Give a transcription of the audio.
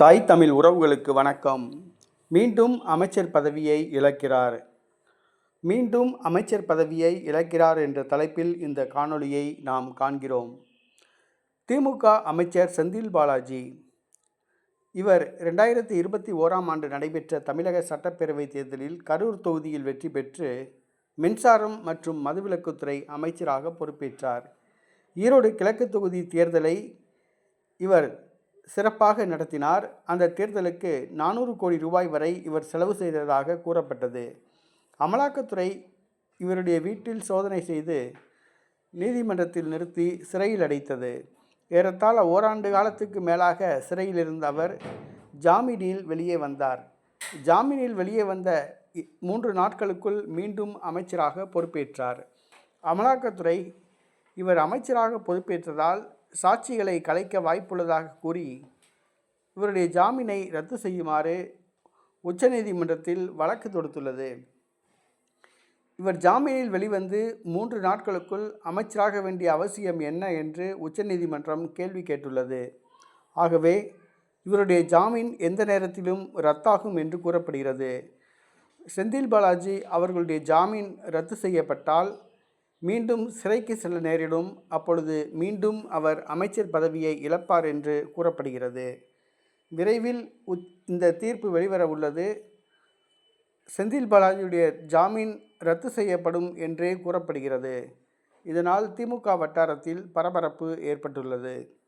தாய் தமிழ் உறவுகளுக்கு வணக்கம். மீண்டும் அமைச்சர் பதவியை இழக்கிறார். மீண்டும் அமைச்சர் பதவியை இழக்கிறார் என்ற தலைப்பில் இந்த காணொளியை நாம் காண்கிறோம். திமுக அமைச்சர் செந்தில் பாலாஜி. இவர் ரெண்டாயிரத்தி இருபத்தி ஓராம் ஆண்டு நடைபெற்ற தமிழக சட்டப்பேரவை தேர்தலில் கரூர் தொகுதியில் வெற்றி பெற்று மின்சாரம் மற்றும் மதுவிலக்குத்துறை அமைச்சராக பொறுப்பேற்றார். ஈரோடு கிழக்கு தொகுதி தேர்தலை இவர் சிறப்பாக நடத்தினார். அந்த தேர்தலுக்கு நானூறு கோடி ரூபாய் வரை இவர் செலவு செய்ததாக கூறப்பட்டது. அமலாக்கத்துறை இவருடைய வீட்டில் சோதனை செய்து நீதிமன்றத்தில் நிறுத்தி சிறையில் அடைத்தது. ஏறத்தாழ ஓராண்டு காலத்துக்கு மேலாக சிறையில் இருந்த அவர் ஜாமீனில் வெளியே வந்தார். ஜாமீனில் வெளியே வந்த இ- மூன்று நாட்களுக்குள் மீண்டும் அமைச்சராக பொறுப்பேற்றார். அமலாக்கத்துறை இவர் அமைச்சராக பொறுப்பேற்றதால் சாட்சிகளை கலைக்க வாய்ப்புள்ளதாக கூறி இவருடைய ஜாமீனை ரத்து செய்யுமாறு உச்சநீதிமன்றத்தில் வழக்கு தொடுத்துள்ளது. இவர் ஜாமீனில் வெளிவந்து மூன்று நாட்களுக்குள் அமைச்சராக வேண்டிய அவசியம் என்ன என்று உச்சநீதிமன்றம் கேள்வி கேட்டுள்ளது. ஆகவே இவருடைய ஜாமீன் எந்த நேரத்திலும் ரத்தாகும் என்று கூறப்படுகிறது. செந்தில் பாலாஜி அவர்களுடைய ஜாமீன் ரத்து செய்யப்பட்டால் மீண்டும் சிறைக்கு செல்ல நேரிடும். அப்பொழுது மீண்டும் அவர் அமைச்சர் பதவியை இழப்பார் என்று கூறப்படுகிறது. விரைவில் இந்த தீர்ப்பு வெளிவர உள்ளது. செந்தில் பாலாஜியுடைய ஜாமீன் ரத்து செய்யப்படும் என்றே கூறப்படுகிறது. இதனால் திமுக வட்டாரத்தில் பரபரப்பு ஏற்பட்டுள்ளது.